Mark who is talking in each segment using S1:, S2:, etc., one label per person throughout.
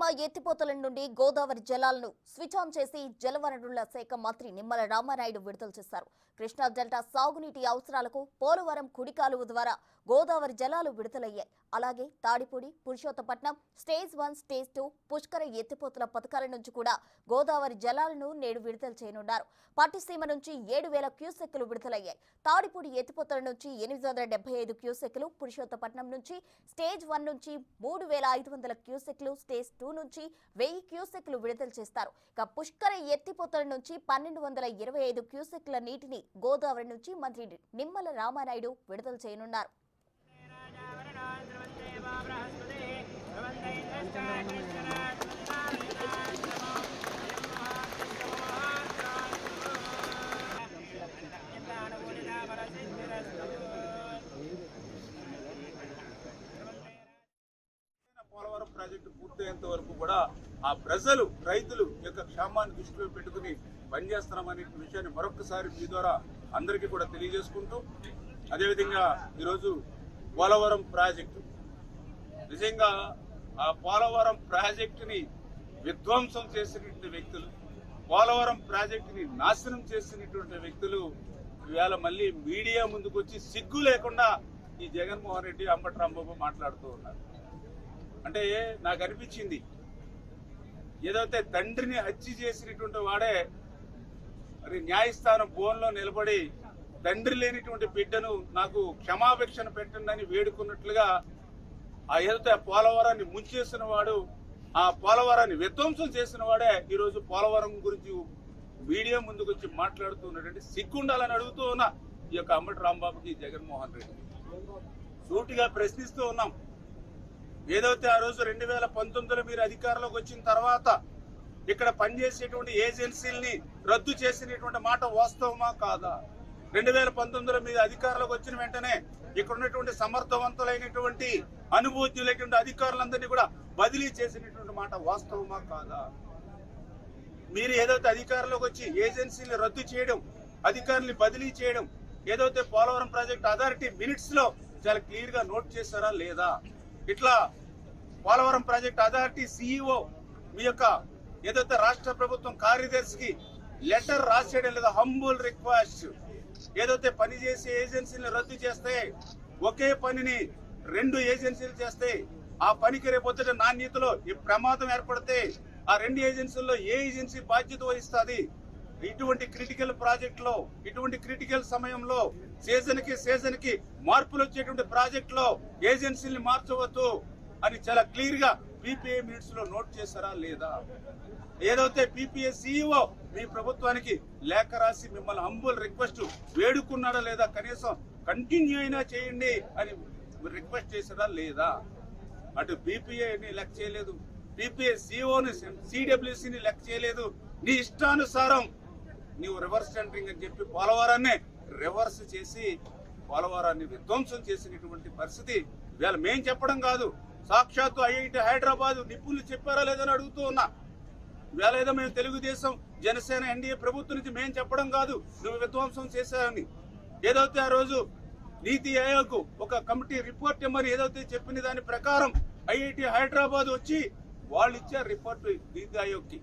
S1: పట్టిసీమ ఎత్తిపోతల నుండి గోదావరి జలాలను స్విచ్ ఆన్ చేసి జలవనరుల శాఖ మంత్రి నిమ్మల రామానాయుడు విడుదల చేశారు. కృష్ణా డెల్టా సాగునీటి అవసరాలకు పోలవరం కుడికాలువ ద్వారా గోదావరి జలాలు విడుదలయ్యాయి. అలాగే Tadipudi Purushottapatnam stage one stage two Pushkara ఎత్తిపోతల పథకాల నుంచి కూడా గోదావరి జలాలను నేడు విడుదల చేయనున్నారు. పట్టిసీమ నుంచి ఏడు వేల క్యూసెక్కులు విడుదలయ్యాయి. తాడిపూడి ఎత్తిపోతల నుంచి ఎనిమిది వందల డెబ్బై ఐదు క్యూసెక్కులు పురుషోత్తపట్నం నుంచి స్టేజ్ వన్ నుంచి మూడు వేల ఐదు వందల క్యూసెక్లు స్టేజ్ టూ నుంచి వెయ్యి క్యూసెక్లు విడుదల చేస్తారు. ఇక పుష్కర ఎత్తిపోతల నుంచి పన్నెండు వందల ఇరవై ఐదు క్యూసెక్ల నీటిని గోదావరి నుంచి మంత్రి నిమ్మల రామానాయుడు విడుదల చేయనున్నారు
S2: పోలవరం ప్రాజెక్టు వరకు కూడా ఆ ప్రజలు రైతులు యొక్క క్షేమాన్ని దృష్టిలో పెట్టుకుని పనిచేస్తున్నామనే విషయాన్ని మరొకసారి మీ ద్వారా అందరికీ కూడా తెలియజేసుకుంటూ అదేవిధంగా ఈరోజు పోలవరం ప్రాజెక్టు. నిజంగా ఆ పోలవరం ప్రాజెక్టుని విధ్వంసం చేసినటువంటి వ్యక్తులు పోలవరం ప్రాజెక్టుని నాశనం చేసినటువంటి వ్యక్తులు ఇవాళ మళ్ళీ మీడియా ముందుకు వచ్చి సిగ్గు లేకుండా ఈ జగన్మోహన్ రెడ్డి అంబటి రాంబాబు మాట్లాడుతూ ఉన్నారు. అంటే నాకు అనిపించింది. ఏదైతే తండ్రిని హత్య చేసినటువంటి వాడే మరి న్యాయస్థానం బోన్లో నిలబడి తండ్రి లేనిటువంటి బిడ్డను నాకు క్షమాభిక్షణ పెట్టండి అని వేడుకున్నట్లుగా ఆ ఏదైతే పోలవరాన్ని ముంచేసిన వాడు ఆ పోలవరాన్ని విధ్వంసం చేసిన వాడే ఈరోజు పోలవరం గురించి మీడియా ముందుకు వచ్చి మాట్లాడుతున్నటువంటి సిగ్గుండాలని అడుగుతూ ఉన్నా ఈ యొక్క అంబటి రాంబాబుకి జగన్మోహన్ రెడ్డి. సూటిగా ప్రశ్నిస్తూ ఉన్నాం. ఏదైతే ఆ రోజు రెండు వేల పంతొమ్మిదిలో మీరు అధికారంలోకి వచ్చిన తర్వాత ఇక్కడ పనిచేసేటువంటి ఏజెన్సీల్ని రద్దు చేసినటువంటి మాట వాస్తవమా కాదా? రెండు వేల పంతొమ్మిదిలో మీరు అధికారంలోకి వచ్చిన వెంటనే ఇక్కడ ఉన్నటువంటి సమర్థవంతులైనటువంటి అనుభూతులైనటువంటి అధికారులందరినీ కూడా బదిలీ చేసినటువంటి మాట వాస్తవమా కాదా? మీరు ఏదైతే అధికారంలోకి వచ్చి ఏజెన్సీని రద్దు చేయడం అధికారుల్ని బదిలీ చేయడం ఏదైతే పోలవరం ప్రాజెక్ట్ అథారిటీ మినిట్స్లో చాలా క్లియర్గా నోట్ చేశారా లేదా? ఇట్లా పోలవరం ప్రాజెక్ట్ అథారిటీ సిఇఓ మీ యొక్క ఏదైతే రాష్ట్ర ప్రభుత్వం కార్యదర్శికి లెటర్ రాసేయడం లేదా హంబుల్ రిక్వెస్ట్ ఏదైతే పని చేసే ఏజెన్సీని రద్దు చేస్తే ఒకే పనిని రెండు ఏజెన్సీలు చేస్తే ఆ పనికి రేపొద్దుట నాణ్యతలో ఈ ప్రమాదం ఏర్పడితే ఆ రెండు ఏజెన్సీల్లో ఏ ఏజెన్సీ బాధ్యత వహిస్తుంది? ఇటువంటి క్రిటికల్ ప్రాజెక్టులో ఇటువంటి క్రిటికల్ సమయంలో సీజన్కి సీజన్కి మార్పులు వచ్చేటువంటి ప్రాజెక్టులో ఏజెన్సీని మార్చవద్దు. అని చాలా క్లియర్గా పీపీఏ మినిట్స్లో నోట్ చేశారా లేదా? ఏదైతే పీపీఏ సీఈఓ మీ ప్రభుత్వానికి లేఖ రాసి మిమ్మల్ని హంబుల్ రిక్వెస్ట్ వేడుకున్నాడా లేదా? కనీసం కంటిన్యూ అయినా చేయండి అని రిక్వెస్ట్ చేశారా లేదా? అటు బీపీఏని లెక్క చేయలేదు. బీపీఏ సిఓని సిడబ్ల్యూసిని లెక్క చేయలేదు. నీ ఇష్టానుసారం నీవు రివర్స్ టెండరింగ్ అని చెప్పి పోలవరాన్ని రివర్స్ చేసి పోలవరాన్ని విధ్వంసం చేసినటువంటి పరిస్థితి ఇవాళ మేం చెప్పడం కాదు. సాక్షాత్తు ఐఐటి హైదరాబాద్ నిపుణులు చెప్పారా లేదని అడుగుతూ ఉన్నా. ఇవాళ ఏదో మేము తెలుగుదేశం జనసేన ఎన్డీఏ ప్రభుత్వం నుంచి మేము చెప్పడం కాదు. నువ్వు విధ్వంసం చేశావని. ఏదైతే ఆ రోజు నీతి ఆయోగ్ ఒక కమిటీ రిపోర్ట్ ఇమ్మని ఏదైతే చెప్పిన దాని ప్రకారం ఐఐటి హైదరాబాద్ వచ్చి వాళ్ళు ఇచ్చారు రిపోర్ట్ నీతి ఆయోగ్కి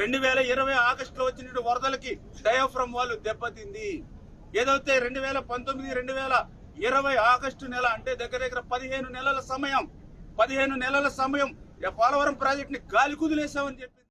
S2: రెండు వేల ఇరవై ఆగస్టులో వచ్చిన వరదలకి డయాఫ్రమ్ వాళ్ళు దెబ్బతింది. ఏదైతే రెండు వేల పంతొమ్మిది రెండు వేల ఇరవై ఆగస్టు నెల అంటే దగ్గర దగ్గర పదిహేను నెలల సమయం పదిహేను నెలల సమయం ఈ పోలవరం ప్రాజెక్ట్ని గాలి కుదిలేసామని చెప్పి